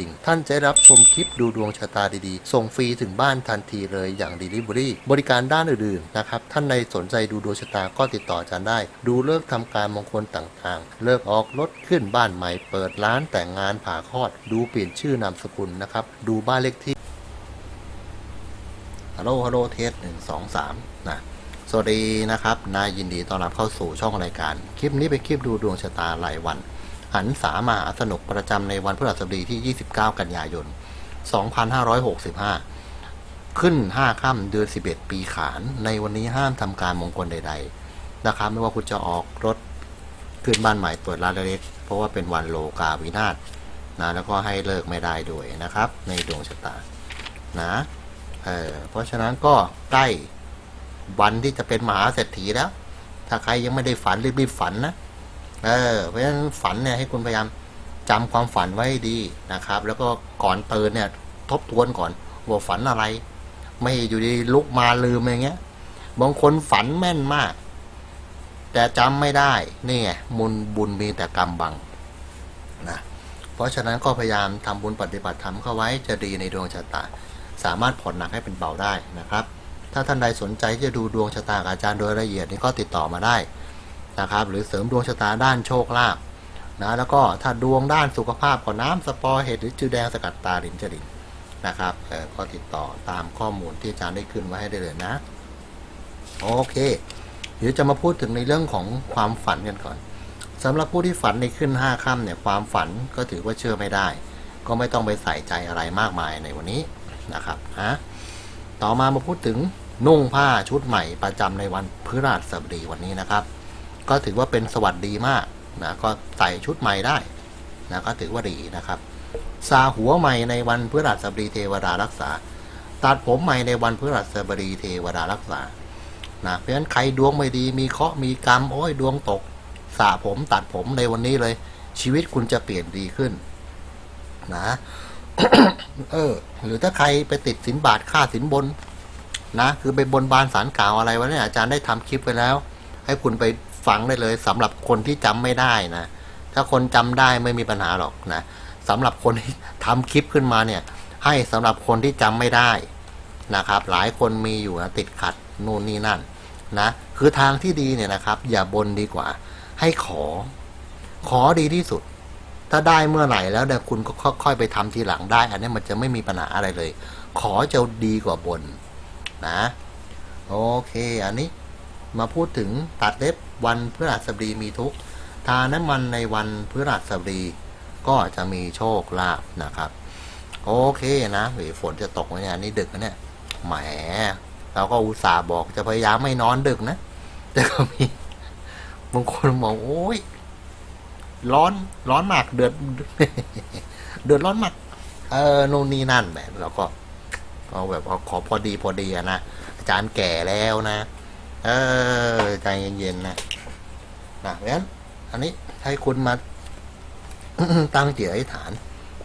ดิ่ง ท่านจะได้รับชมคลิปดูดวงชะตาดีๆ ส่งฟรีถึงบ้านทันทีเลยอย่าง Delivery บริการด้านอื่นๆนะครับ ท่านใดสนใจดูดวงชะตาก็ติดต่ออาจารย์ได้ ดูเลิกษ์ทำการมงคลต่างๆ เลิกออกรถขึ้นบ้านใหม่ เปิดร้านแต่งงานผ่าคลอด ดูเปลี่ยนชื่อนามสกุลนะครับ ดูบ้านเลขที่ ฮัลโหล ฮัลโหล เทสหนึ่งสองสามนะสวัสดีนะครับนายยินดีต้อนรับเข้าสู่ช่องรายการ คลิปนี้เป็นคลิปดูดวงชะตารายวัน หันสามหาสนุกประจำในวันพฤหัสบดีที่ 29 กันยายน 2565 ขึ้น 5 ค่ำเดือน 11 ปีขาน ในวันนี้ห้ามทำการมงคลใด ๆ นะครับ ไม่ว่าคุณจะออกรถขึ้นบ้านใหม่เปิดร้านเล็ก เพราะว่าเป็นวันโลกาวินาศนะ แล้วก็ให้เลิกไม่ได้ด้วยนะครับ ในดวงชะตา นะเออเพราะฉะนั้นก็ใกล้วันที่จะเป็นมหาเศรษฐีแล้ว ถ้าใครยังไม่ได้ฝันรีบๆฝันนะ เออเพราะฉะนั้นฝันเนี่ยให้คุณพยายามจำความฝันไว้ให้ดีนะครับ แล้วก็ก่อนเตื่นเนี่ยทบทวนก่อนว่าฝันอะไร ไม่อยู่ดีลุกมาลืมอย่างเงี้ย บางคนฝันแม่นมาก แต่จำไม่ได้นี่ไงมุนบุญมีแต่กรรมบังนะเพราะฉะนั้นก็พยายามทำบุญปฏิบัติธรรมเข้าไว้จะดีในดวงชะตา สามารถผ่อนหนักให้เป็นเบาได้นะครับ ถ้าท่านใดสนใจจะดูดวงชะตากับอาจารย์โดยละเอียดนี่ก็ติดต่อมาได้ นะครับหรือเสริมดวงชะตาด้านโชคลาภนะแล้วก็ถ้าดวงด้านสุขภาพก็น้ำสปอร์เห็ดหรือจือแดงสกัดตาลินจรินนะครับเออก็ติดต่อตามข้อมูลที่อาจารย์ได้ขึ้นไว้ให้ได้เลยนะ โอเค เดี๋ยวจะมาพูดถึงในเรื่องของความฝันกันก่อนสำหรับผู้ที่ฝันในขึ้นห้าค่ำเนี่ยความฝันก็ถือว่าเชื่อไม่ได้ ก็ไม่ต้องไปใส่ใจอะไรมากมายในวันนี้นะครับฮะต่อมามาพูดถึงนุ่งผ้าชุดใหม่ประจำในวันพฤหัสบดีวันนี้นะครับ ก็ถือว่าเป็นสวัสดีมากนะก็ใส่ชุดใหม่ได้นะก็ถือว่าดีนะครับซาหัวใหม่ในวันพฤหัสบดีเทวดารักษา ตัดผมใหม่ในวันพฤหัสบดีเทวดารักษานะเพราะฉะนั้นใครดวงไม่ดีมีเคราะห์มีกรรมโอ้ยดวงตกสระผมตัดผมในวันนี้เลย ชีวิตคุณจะเปลี่ยนดีขึ้น นะเออ หรือถ้าใครไปติดสินบาทค่าสินบน นะ คือไปบนบานสารกล่าวอะไรวะเนี่ยอาจารย์ได้ทำคลิปไปแล้ว ให้คุณไป ฟังได้เลยสำหรับคนที่จำไม่ได้นะ ถ้าคนจำได้ไม่มีปัญหาหรอกนะสำหรับคนที่ทำคลิปขึ้นมาเนี่ย ให้สำหรับคนที่จำไม่ได้นะครับ หลายคนมีอยู่นะติดขัดนู่นนี่นั่นนะคือทางที่ดีเนี่ยนะครับ อย่าบนดีกว่า ให้ขอ ขอดีที่สุด ถ้าได้เมื่อไหร่แล้วเดี๋ยคุณก็ค่อยๆไปทำทีหลังได้ อันนี้มันจะไม่มีปัญหาอะไรเลย ขอจะดีกว่าบนนะ โอเค อันนี้ มาพูดถึงตัดเล็บวันพฤหัสบดีมีทุกทาน้ำมันในวันพฤหัสบดีก็จะมีโชคลาภนะครับ โอเคนะเฝนจะตกไหมเนี่ยนี่ดึกนะเนี่ยแหมเราก็อุตส่าห์บอกจะพยายามไม่นอนดึกนะ แต่ก็มีบางคนมองโอ้ยร้อนร้อนมากเดือดเดือดร้อนมาก เออโน่นนี่นั่นแบบเราก็เอาแบบเอาขอพอดีพอดีนะอาจารย์แก่แล้วนะ เออใจเย็นๆนะนะเพราะฉะนั้น อันนี้ให้คุณมา ตั้งจิตอธิษฐาน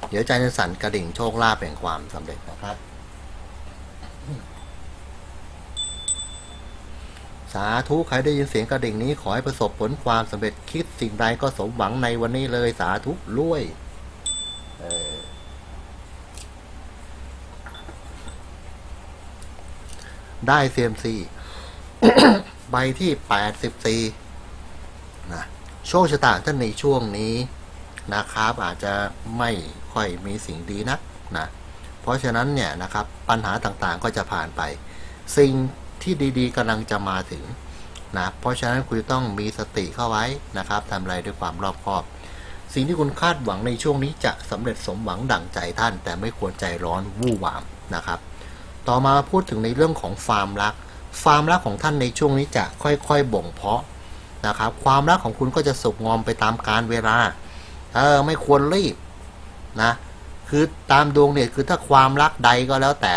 เดี๋ยวใจจะสั่นกระดิ่งโชคลาภแห่งความสำเร็จนะครับ สาธุใครได้ยินเสียงกระดิ่งนี้ขอให้ประสบผลความสำเร็จคิดสิ่งใดก็สมหวังในวันนี้เลยสาธุรวยเออได้เซียมซี ใบที่แปดสิบสี่นะโชคชะตาท่านในช่วงนี้นะครับอาจจะไม่ค่อยมีสิ่งดีนักนะเพราะฉะนั้นเนี่ยนะครับปัญหาต่างๆก็จะผ่านไป สิ่งที่ดีๆกำลังจะมาถึงนะเพราะฉะนั้นคุณต้องมีสติเข้าไว้นะครับทำอะไรด้วยความรอบคอบ สิ่งที่คุณคาดหวังในช่วงนี้จะสำเร็จสมหวังดั่งใจท่าน แต่ไม่ควรใจร้อนวู่วามนะครับ ต่อมาพูดถึงในเรื่องของฟามรัก ฟามรักของท่านในช่วงนี้จะค่อยๆบ่งเพาะนะครับ ความรักของคุณก็จะสุกงอมไปตามกาลเวลา เออไม่ควรรีบนะ คือตามดวงเนี่ยคือถ้าความรักใดก็แล้วแต่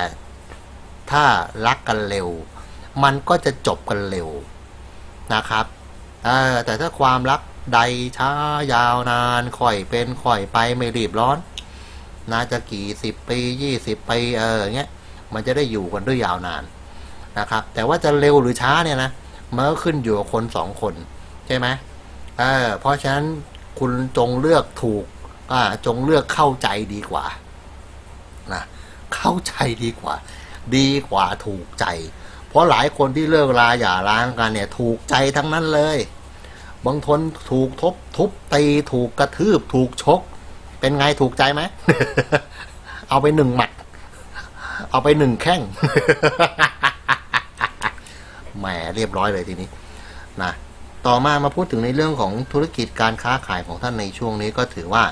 ถ้ารักกันเร็ว มันก็จะจบกันเร็วนะครับ เออแต่ถ้าความรักใดช้ายาวนานค่อยเป็นค่อยไปไม่รีบร้อนน่าจะกี่สิบปียี่สิบปีเอออย่างเงี้ยมันจะได้อยู่กันด้วยยาวนาน นะครับ แต่ว่าจะเร็วหรือช้าเนี่ยนะมันก็ขึ้นอยู่กับคนสองคนใช่ไหมเออเพราะฉะนั้นคุณจงเลือกถูกอ่าจงเลือกเข้าใจดีกว่านะเข้าใจดีกว่า ดีกว่าถูกใจ เพราะหลายคนที่เลิกลาอย่าร้างกันเนี่ย ถูกใจทั้งนั้นเลย บางคนถูกทบทุบตีถูกกระทืบ ถูกชก เป็นไงถูกใจไหมเอาไปหนึ่งหมัด เอาไปหนึ่งแข้ง แหมเรียบร้อยเลยทีนี้นะต่อมามาพูดถึงในเรื่องของธุรกิจการค้าขายของท่านในช่วงนี้ก็ถือว่า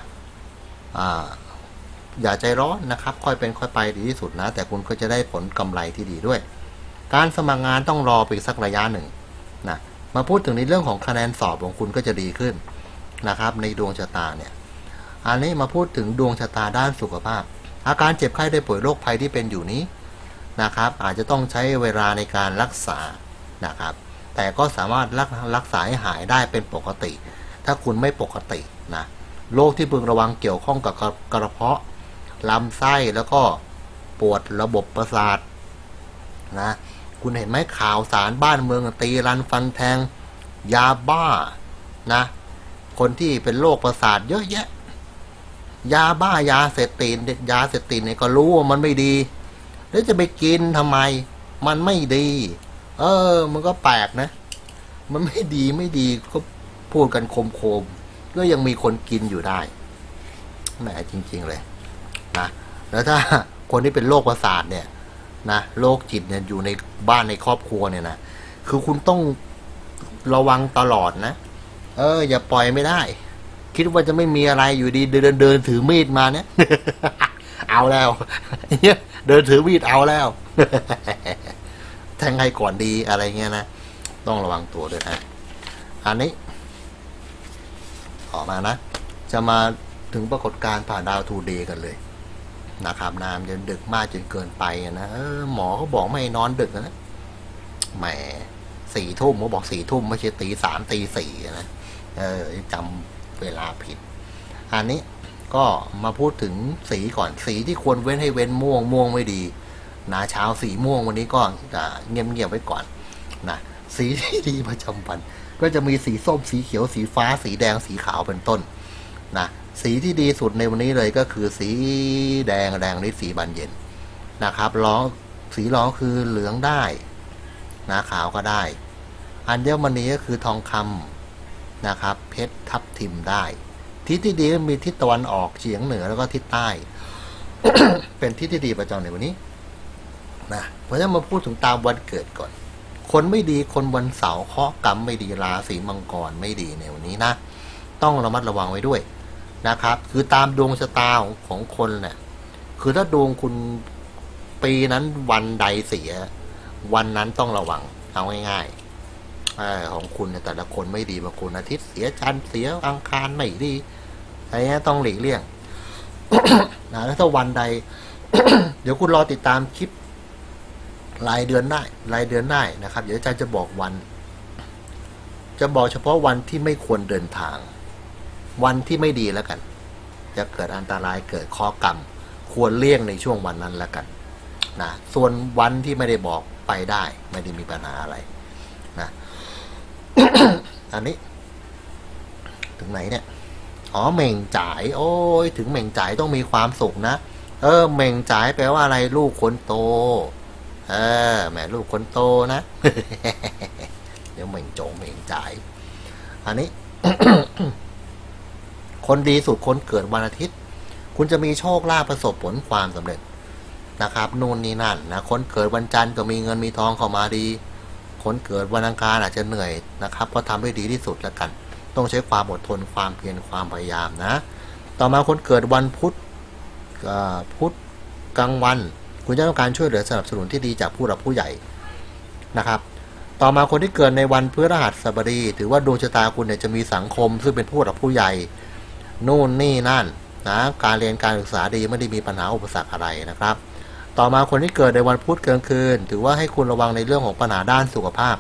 อ่าอย่าใจร้อนนะครับ ค่อยเป็นค่อยไปดีที่สุดนะ แต่คุณก็จะได้ผลกำไรที่ดีด้วย การสมัครงานต้องรอไปสักระยะหนึ่งนะมาพูดถึงในเรื่องของคะแนนสอบของคุณก็จะดีขึ้นนะครับ ในดวงชะตาเนี่ยอันนี้มาพูดถึงดวงชะตาด้านสุขภาพ อาการเจ็บไข้ได้ป่วยโรคภัยที่เป็นอยู่นี้นะครับ อาจจะต้องใช้เวลาในการรักษา นะครับ แต่ก็สามารถรักรักษาให้หายได้เป็นปกติ ถ้าคุณไม่ปกตินะโรคที่พึงระวังเกี่ยวข้องกับกระกระเพาะลำไส้แล้วก็ปวดระบบประสาทนะคุณเห็นไหมข่าวสารบ้านเมืองตีรันฟันแทง ยาบ้านะคนที่เป็นโรคประสาทเยอะแยะ ยาบ้ายาเสพติดยาเสพติดเนี่ยก็รู้ว่ามันไม่ดี แล้วจะไปกินทำไม มันไม่ดี เออ มันก็แปลกนะ มันไม่ดีไม่ดีก็พูดกันคมๆก็ยังมีคนกินอยู่ได้แหมจริง ๆ เลยนะแล้วถ้าคนที่เป็นโรคประสาทเนี่ยนะโรคจิตเนี่ยอยู่ในบ้านในครอบครัวเนี่ยนะคือคุณต้องระวังตลอดนะ เออ อย่าปล่อยไม่ได้ คิดว่าจะไม่มีอะไรอยู่ดี เดินเดินถือมีดมาเนี่ย เอาแล้วเดินถือมีดเอาแล้ว แทงใครก่อนดีอะไรเงี้ยนะ ต้องระวังตัวด้วยนะอันนี้ออกมานะ จะมาถึงปรากฏการณ์ผ่านดาวทูเดย์กันเลยนะครับนามจนดึกมากจนเกินไปนะเออหมอเขาบอกไม่นอนดึกนะแหมสี่ทุ่มเขาบอกสี่ทุ่มไม่ใช่ตีสามตีสี่นะเออจำเวลาผิด อันนี้ก็มาพูดถึงสีก่อนสีที่ควรเว้นให้เว้นม่วงม่วงไม่ดี นะเช้าสีม่วงวันนี้ก็จะเงียบเงียบไว้ก่อนนะสีที่ดีประจำวัน ก็จะมีสีส้มสีเขียวสีฟ้า สีแดงสีขาวเป็นต้นนะสีที่ดีสุดในวันนี้เลยก็คือสีแดงแดงนี่สีบานเย็นนะครับล้อสีล้อคือเหลืองได้นะขาวก็ได้ อัญมณีก็คือทองคำนะครับ เพชรทับทิมได้ ทิศที่ดีมีทิศตะวันออกเฉียงเหนือแล้วก็ทิศใต้ เป็นทิศที่ดีประจำในวันนี้ นะเพราะฉะนั้นมาพูดถึงตามวันเกิดก่อน คนไม่ดีคนวันเสาร์เคาะกรรมไม่ดีราศีมังกรไม่ดีในวันนี้นะ ต้องระมัดระวังไว้ด้วยนะครับ คือตามดวงชะตาของของคนเนี่ยคือถ้าดวงคุณปีนั้นวันใดเสีย วันนั้นต้องระวังเอาง่ายๆของคุณแต่ละคนไม่ดีบางคนอาทิตย์เสียจันทร์เสียอังคารไม่ดีอะไรเงี้ยต้องหลีกเลี่ยงนะแล้วถ้าวันใด เดี๋ยวคุณรอติดตามคลิป รายเดือนได้รายเดือนได้นะครับเดี๋ยวอาจารย์จะบอกวัน จะบอกเฉพาะวันที่ไม่ควรเดินทาง วันที่ไม่ดีแล้วกัน จะเกิดอันตรายเกิดข้อกรรม ควรเลี่ยงในช่วงวันนั้นแล้วกันนะส่วนวันที่ไม่ได้บอกไปได้ไม่ได้มีปัญหาอะไรนะอันนี้ ถึงไหนเนี่ยอ๋อเหม่งจ่าย โอ้ยถึงเหม่งจ่ายต้องมีความสุขนะ เออเหม่งจ่ายแปลว่าอะไรลูกคนโต เออแหมลูกคนโตนะ เดี๋ยวเหม่งโจงเหม่งจ่าย อันนี้ คนดีสุดคนเกิดวันอาทิตย์ คุณจะมีโชคลาภประสบผลความสำเร็จนะครับนู่นนี่นั่นนะคนเกิดวันจันทร์ก็มีเงินมีทองเข้ามาดี คนเกิดวันอังคารอาจจะเหนื่อยนะครับ ก็ทำให้ดีที่สุดแล้วกัน ต้องใช้ความอดทนความเพียรความพยายามนะ ต่อมาคนเกิดวันพุธพุธกลางวัน คุณจะต้องการช่วยเหลือสนับสนุนที่ดีจากผู้หลักผู้ใหญ่นะครับต่อมาคนที่เกิดในวันพฤหัสบดี ถือว่าดวงชะตาคุณเนี่ยจะมีสังคม ซึ่งเป็นผู้หลักผู้ใหญ่นู่นนี่นั่นนะการเรียนการศึกษาดีไม่ได้มีปัญหาอุปสรรคอะไรนะครับ ต่อมาคนที่เกิดในวันพุธกลางคืน ถือว่าให้คุณระวังในเรื่องของปัญหาด้านสุขภาพ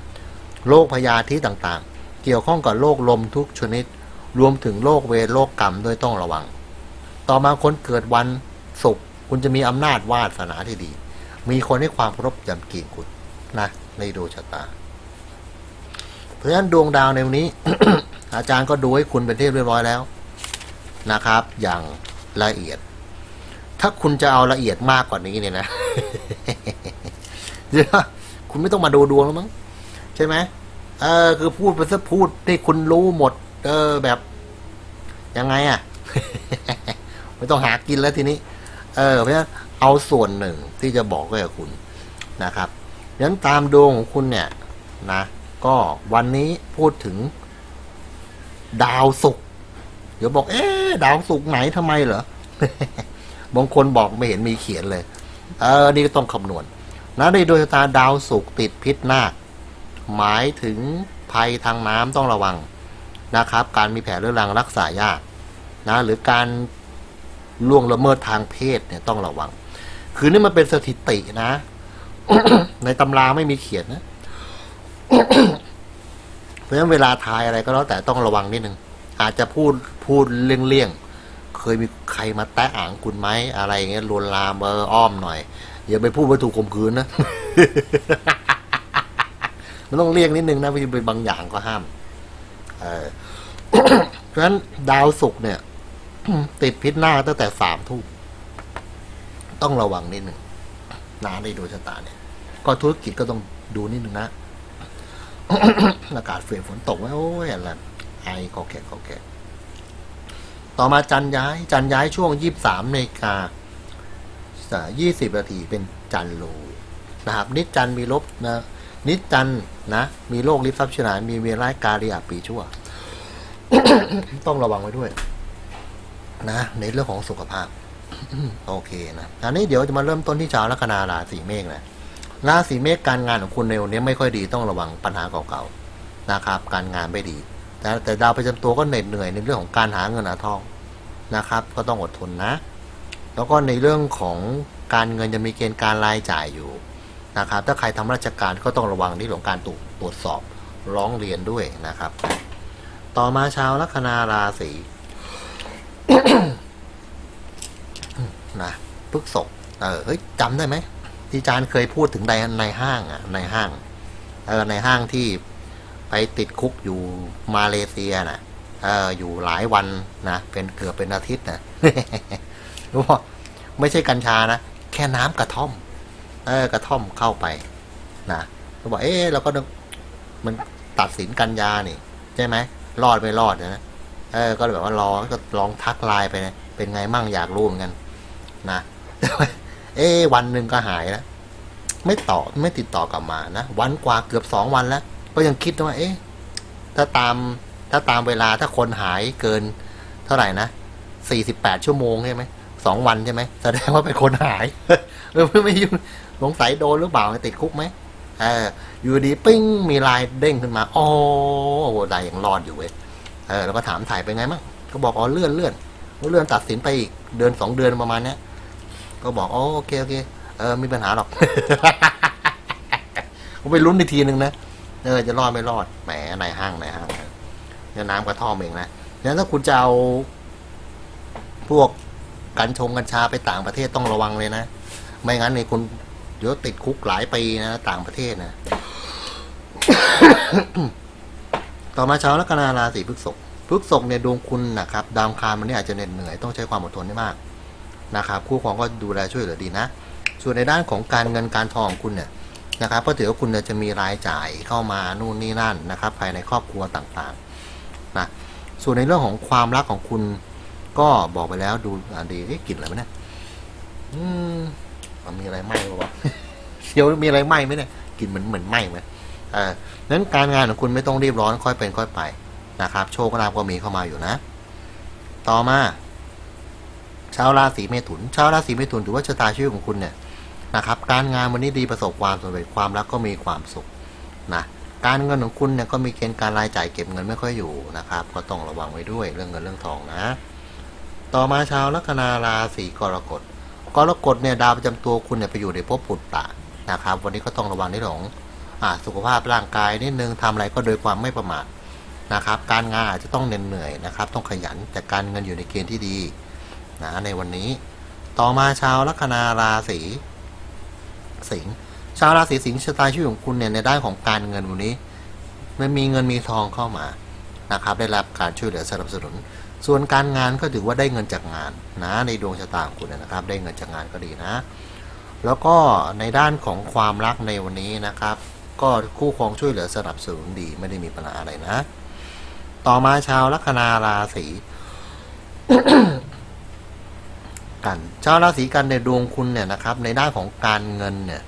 โรคพยาธิต่างๆ เกี่ยวข้องกับโรคลมทุกชนิด รวมถึงโรคเวรโรคกรรมด้วยต้องระวัง ต่อมาคนเกิดวันศุกร์ คุณจะมีอำนาจวาสนาที่ดี มีคนให้ความเคารพยำเกรงคุณนะในดวงชะตา เพราะฉะนั้นดวงดาวในวันนี้ อาจารย์ก็ดูให้คุณเป็นที่เรียบร้อยแล้วนะครับ อย่างละเอียด ถ้าคุณจะเอาละเอียดมากกว่านี้เนี่ยนะเดี๋ยวนะคุณไม่ต้องมาดูดวงแล้วมั้งใช่ไหมเออคือพูดไปซะพูดให้คุณรู้หมด เออแบบยังไงอะ่ะ ไม่ต้องหากินแล้วทีนี้ เออเพราะฉะนั้นเอาส่วนหนึ่งที่จะบอกกับคุณนะครับงั้นตามดวงของคุณเนี่ยนะก็วันนี้พูดถึงดาวศุกร์เดี๋ยวบอก เอ๊ดาวศุกร์ไหนทำไมเหรอบางคนบอกไม่เห็นมีเขียนเลย เออ นี่ก็ต้องคำนวณนะในดวงชะตาดาวศุกร์ติดพิษนาคหมายถึงภัยทางน้ำต้องระวังนะครับ การมีแผลเรื้อรังรักษายากนะหรือการ ล่วงละเมิดทางเพศเนี่ยต้องระวัง คือนี่มันเป็นสถิตินะ ในตำราไม่มีเขียนนะเพราะฉะนั้นเวลาทายอะไรก็แล้วแต่ต้องระวังนิดนึงอาจจะพูดพูดเลี่ยงๆเคยมีใครมาแตะอ่างคุณไหมอะไรอย่างเงี้ยลวนลามเบออ้อมหน่อยอย่าไปพูดว่าถูกข่มขืนนะมันต้องเลี่ยงนิดนึงนะไปบางอย่างก็ห้าม เออเพราะฉะนั้นดาวศุกร์เนี่ย ติดพิษหน้าตั้งแต่สามทุ่มต้องระวังนิดหนึ่งนาในดวงชะตาเนี่ย ก็ธุรกิจก็ต้องดูนิดหนึ่งนะอากาศเปลี่ยนฝนตกแล้วโอ้ยอะไรไอขอแขกขอแขกต่อมาจันย้าย จันย้ายช่วงยี่สามนาฬิกายี่สิบนาทีเป็นจันโลนะครับ นิจจันมีลบนะนิจจันนะ มีโรคลิฟซับชนายมีเวร้ายกาเรียปีชั่ว ต้องระวังไว้ด้วย นะ ในเรื่องของสุขภาพ โอเคนะอันนี้เดี๋ยวจะมาเริ่มต้นที่ชาวลัคนาราศีเมษนะราศีเมษการงานของคุณในวันนี้ไม่ค่อยดีต้องระวังปัญหาเก่าๆนะครับ การงานไม่ดี แต่แต่ดาวประจำตัวก็เหน็ดเหนื่อยในเรื่องของการหาเงินหาทองนะครับ ก็ต้องอดทนนะ แล้วก็ในเรื่องของการเงินจะมีเกณฑ์การรายจ่ายอยู่นะครับ ถ้าใครทำราชการก็ต้องระวังในเรื่องของการตรวจสอบร้องเรียนด้วยนะครับ ต่อมาชาวลัคนาราศี นะพฤกษกเออเฮ้ยจำได้ไหมที่อาจารย์เคยพูดถึงในในห้างอะในห้างเออในห้างที่ไปติดคุกอยู่มาเลเซียน่ะเอออยู่หลายวันนะเป็นเกือบเป็นอาทิตย์นะรู้ป่ะไม่ใช่กัญชานะแค่น้ำกระท่อม เออกระท่อมเข้าไปนะก็บอกเอ๊ะเราก็มันตัดสินกันยานี่ ใช่ไหมรอดไม่รอดนะ เออก็แบบว่ารอก็ลองทักไลน์ไปนะเป็นไงมั่งอยากรู้เหมือนกันนะเอ๊วันหนึ่งก็หายแล้วไม่ต่อไม่ติดต่อกลับมานะวันกว่าเกือบสองวันแล้ว ก็ยังคิดว่า เอ๊ะถ้าตามถ้าตามเวลาถ้าคนหายเกิน เท่าไหร่นะสี่สิบแปดชั่วโมงใช่ไหมสองวันใช่ไหมแสดงว่าเป็นคนหายเออไม่ยุ่งสงสัยโดนหรือเปล่าติดคุกไหมเอออยู่ดีปิ้งมีลายเด้งขึ้นมาอ๋อโอ้ได้ยังรอดอยู่เว้ย เออแล้วก็ถามถ่ายเป็นไงมั่งก็บอกอ๋อเลื่อนเลื่อนเลื่อนตัดสินไปอีกเดือนสองเดือนประมาณเนี้ยก็บอกอ๋อโอเคโอเคเออมีปัญหาหรอกก็ไปลุ้นอีกทีหนึ่งนะเออจะรอดไม่รอดแหมในห้างในห้างเนี่ยน้ำกระท่อมเองนะงั้นถ้าคุณจะเอาพวกกัญชงกัญชาไปต่างประเทศต้องระวังเลยนะ ไม่งั้นเนี่ยคุณเดี๋ยวติดคุกหลายปีนะ ต่างประเทศนะ ต่อมาชาวลัคนาราศีพฤษภพฤษภเนี่ยดวงคุณนะครับดาวคารมันเนี่ยอาจจะเหน็ดเหนื่อยต้องใช้ความอดทนได้มากนะครับคู่ครองก็ดูแลช่วยเหลือดีนะ ส่วนในด้านของการเงินการทองของคุณเนี่ยนะครับก็ถือว่าคุณจะมีรายจ่ายเข้ามานู่นนี่นั่นนะครับ ภายในครอบครัวต่างๆนะส่วนในเรื่องของความรักของคุณก็บอกไปแล้วดูดีกลิ่นอะไรไหมเนี่ยอืมมันมีอะไรไหม้ปะวะเดี๋ยวมีอะไรไหม้ไหมเนี่ยกลิ่นเหมือนเหมือนไหม้ไหม ออนั้นการงานของคุณไม่ต้องรีบร้อนค่อยเป็นค่อยไปนะครับ โชคลาภก็มีเข้ามาอยู่นะ ต่อมาชาวราศีเมถุนชาวราศีเมถุนถือว่าชะตาชีวิตของคุณเนี่ยนะครับ การงานวันนี้ดีประสบความสำเร็จความรักก็มีความสุขนะการเงินของคุณเนี่ยก็มีเกณฑ์การรายจ่ายเก็บเงินไม่ค่อยอยู่นะครับ ก็ต้องระวังไว้ด้วยเรื่องเงินเรื่องทองนะ ต่อมาชาวลัคนาราศีกรกฎกรกฎเนี่ยดาวประจำตัวคุณเนี่ยไปอยู่ในภพปุตตะนะครับ วันนี้ก็ต้องระวังในเรื่องของ สุขภาพร่างกายนิดนึงทำอะไรก็โดยความไม่ประมาทนะครับ การงานอาจจะต้องเหน็ดเหนื่อยนะครับ ต้องขยันแต่การเงินอยู่ในเกณฑ์ที่ดีนะในวันนี้ ต่อมาชาวลัคนาราศีสิงห์ชาวราศีสิงห์ชะตาชีวิตของคุณเนี่ยในด้านของการเงินวันนี้มันมีเงินมีทองเข้ามานะครับ ได้รับการช่วยเหลือสนับสนุน ส่วนการงานก็ถือว่าได้เงินจากงานนะในดวงชะตาของคุณนะครับ ได้เงินจากงานก็ดีนะ แล้วก็ในด้านของความรักในวันนี้นะครับ ก็คู่ครองช่วยเหลือสนับสนุนดีไม่ได้มีปัญหาอะไรนะ ต่อมาชาวลัคนาราศีกันชาวราศีกันในดวงคุณเนี่ยนะครับ ในด้านของการเงินเนี่ย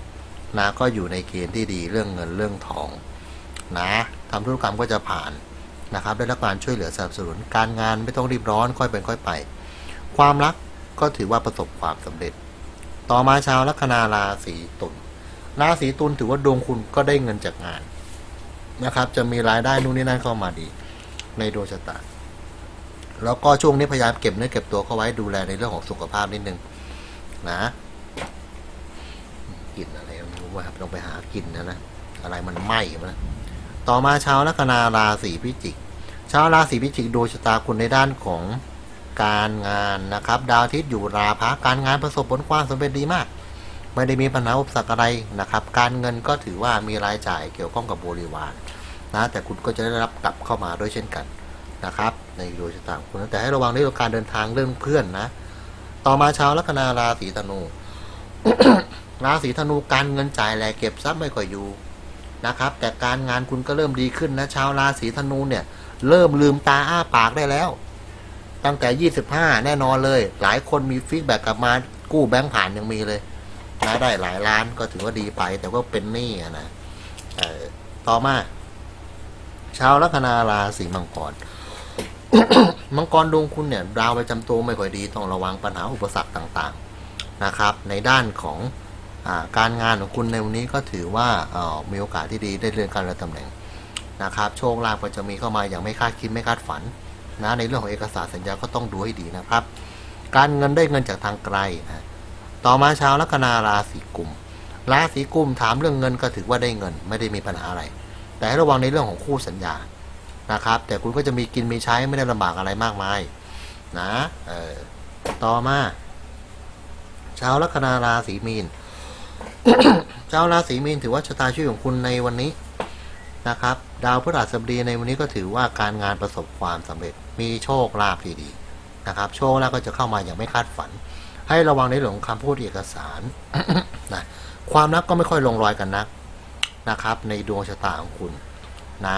นะก็อยู่ในเกณฑ์ที่ดีเรื่องเงินเรื่องทองนะทำธุรกรรมก็จะผ่านนะครับได้รับการช่วยเหลือสนับสนุนการงานไม่ต้องรีบร้อนค่อยเป็นค่อยไป ความรักก็ถือว่าประสบความสำเร็จ ต่อมาชาวลัคนาราศีตุล ราศีตุลถือว่าดวงคุณก็ได้เงินจากงานนะครับ จะมีรายได้นู่นนี่นั่นเข้ามาดี ในดวงชะตา แล้วก็ช่วงนี้พยายามเก็บเนื้อเก็บตัวเข้าไว้ดูแลในเรื่องของสุขภาพนิดนึงนะกลิ่นอะไรไม่รู้ว่าครับต้องไปหากลิ่นนะนะอะไรมันไหม้มานะต่อมาชาวลัคนาราศีพิจิกชาวราศีพิจิกดวงชะตาคุณในด้านของการงานนะครับ ดาวอาทิตย์อยู่ราพะการงานประสบผลความสำเร็จดีมาก ไม่ได้มีปัญหาอุปสรรคอะไรนะครับ การเงินก็ถือว่ามีรายจ่ายเกี่ยวข้องกับบริวารนะแต่คุณก็จะได้รับกลับเข้ามาด้วยเช่นกันนะครับ ในดวงชะตาของคุณแต่ให้ระวังในเรื่องการเดินทางเรื่องเพื่อนนะ ต่อมาชาวลัคนาราศีธนูราศีธนูการเงินจ่ายแลเก็บทรัพย์ไม่ค่อยอยู่นะครับ แต่การงานคุณก็เริ่มดีขึ้นนะชาวราศีธนูเนี่ย เริ่มลืมตาอ้าปากได้แล้ว ตั้งแต่ 25 แน่นอนเลย หลายคนมีฟีดแบ็กกลับมากู้แบงค์ผ่านยังมีเลย นะได้หลายล้านก็ถือว่าดีไป แต่ว่าเป็นหนี้อะนะเออต่อมา ชาวลัคนาราศีมังกรมังกรดวงคุณเนี่ยดาวประจำตัวไม่ค่อยดีต้องระวังปัญหาอุปสรรคต่างๆนะครับ ในด้านของอการงานของคุณในวันนี้ก็ถือว่าออมีโอกาสที่ดีได้เลื่อนการเลื่อนตำแหน่งนะครับ โชคลาภก็จะมีเข้ามาอย่างไม่คาดคิดไม่คาดฝันนะในเรื่องของเอกสารสัญญาก็ต้องดูให้ดีนะครับ การเงินได้เงินจากทางไกลนะ ต่อมาชาวลัคนาราศีกุม ราศีกุมถามเรื่องเงินก็ถือว่าได้เงิน ไม่ได้มีปัญหาอะไร แต่ให้ระวังในเรื่องของคู่สัญญานะครับ แต่คุณก็จะมีกินมีใช้ไม่ได้ลำบากอะไรมากมายนะเออต่อมาชาวลัคนาราศีมีนชาวราศีมีนถือว่าชะตาชีวิตของคุณในวันนี้นะครับ ดาวพฤหัสบดีในวันนี้ก็ถือว่าการงานประสบความสำเร็จ มีโชคลาภที่ดีนะครับ โชคลาภก็จะเข้ามาอย่างไม่คาดฝัน ให้ระวังในเรื่องของคำพูดเอกสารนะความรักก็ไม่ค่อยลงรอยกันนักนะครับ ในดวงชะตาของคุณนะ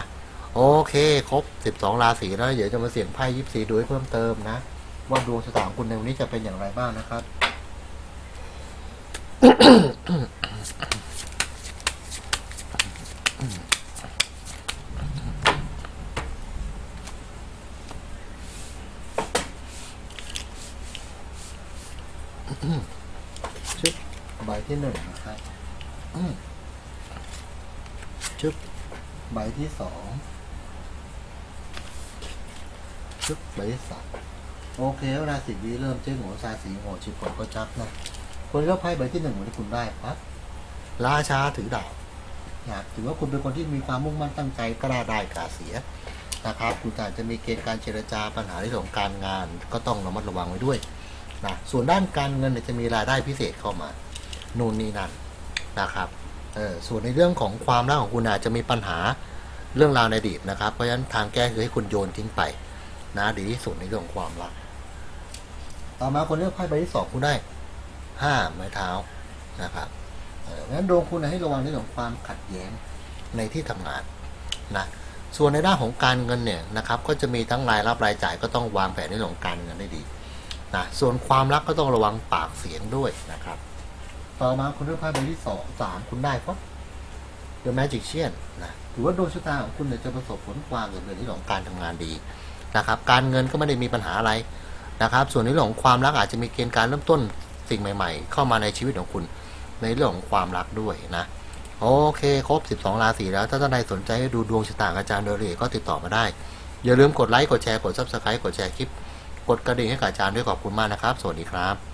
โอเค ครบ 12 ราศีแล้วเดี๋ยวจะมาเสี่ยงไพ่ยิปซีดูให้เพิ่มเติมนะ ว่าดวงชะตาของคุณในวันนี้จะเป็นอย่างไรบ้างนะครับ ชึบใบที่หนึ่งนะครับอืมชึบใบ ที่สองชึบใบสามโอเคเวลาสิบวิเริ่มเจ๊งหัวซาสีหัวชิบผลก็จับนะคนเลือกไพ่ใบที่หนึ่งวันที่คุณได้ครับราชาถือดาบนะถือว่าคุณเป็นคนที่มีความมุ่งมั่นตั้งใจกล้าได้กล้าเสียนะครับคุณอาจจะมีเกณฑ์การเจรจาปัญหาในเรื่องของการงาน ก็ต้องระมัดระวังไว้ด้วยนะส่วนด้านการเงินเนี่ยจะมีรายได้พิเศษเข้ามานู่นนี่นั่นนะครับเออส่วนในเรื่องของความรักของคุณอาจจะมีปัญหา เรื่องราวในอดีตนะครับ เพราะฉะนั้นทางแก้คือให้คุณโยนทิ้งไป นะดีที่สุดในเรื่องความรัก ต่อมาคนเลือกไพ่ใบที่สองคุณได้ห้าไม้เท้านะครับเอองั้นดวงคุณให้ระวังในเรื่องของความขัดแย้งในที่ทำงานนะส่วนในด้านของการเงินเนี่ยนะครับ ก็จะมีทั้งรายรับรายจ่ายก็ต้องวางแผนในเรื่องของการเงินได้ดีนะส่วนความรักก็ต้องระวังปากเสียงด้วยนะครับ ต่อมาคนเลือกไพ่ใบที่สองสามคุณได้ครับ The Magician นะถือว่าดวงชะตาของคุณจะประสบผลความสำเร็จในเรื่องของการทำงานดีนะครับ การเงินก็ไม่ได้มีปัญหาอะไรนะครับ ส่วนในเรื่องของความรักอาจจะมีเกณฑ์การเริ่มต้นสิ่งใหม่ ๆ เข้ามาในชีวิตของคุณในเรื่องของความรักด้วยนะโอเค ครบ 12 ราศีแล้ว ถ้าท่านใดสนใจดูดวงชะตาอาจารย์โดยละเอียดก็ติดต่อมาได้ อย่าลืมกดไลค์ กดแชร์ กด subscribe กดแชร์คลิป กดกระดิ่งให้กับอาจารย์ด้วยขอบคุณมากนะครับ สวัสดีครับ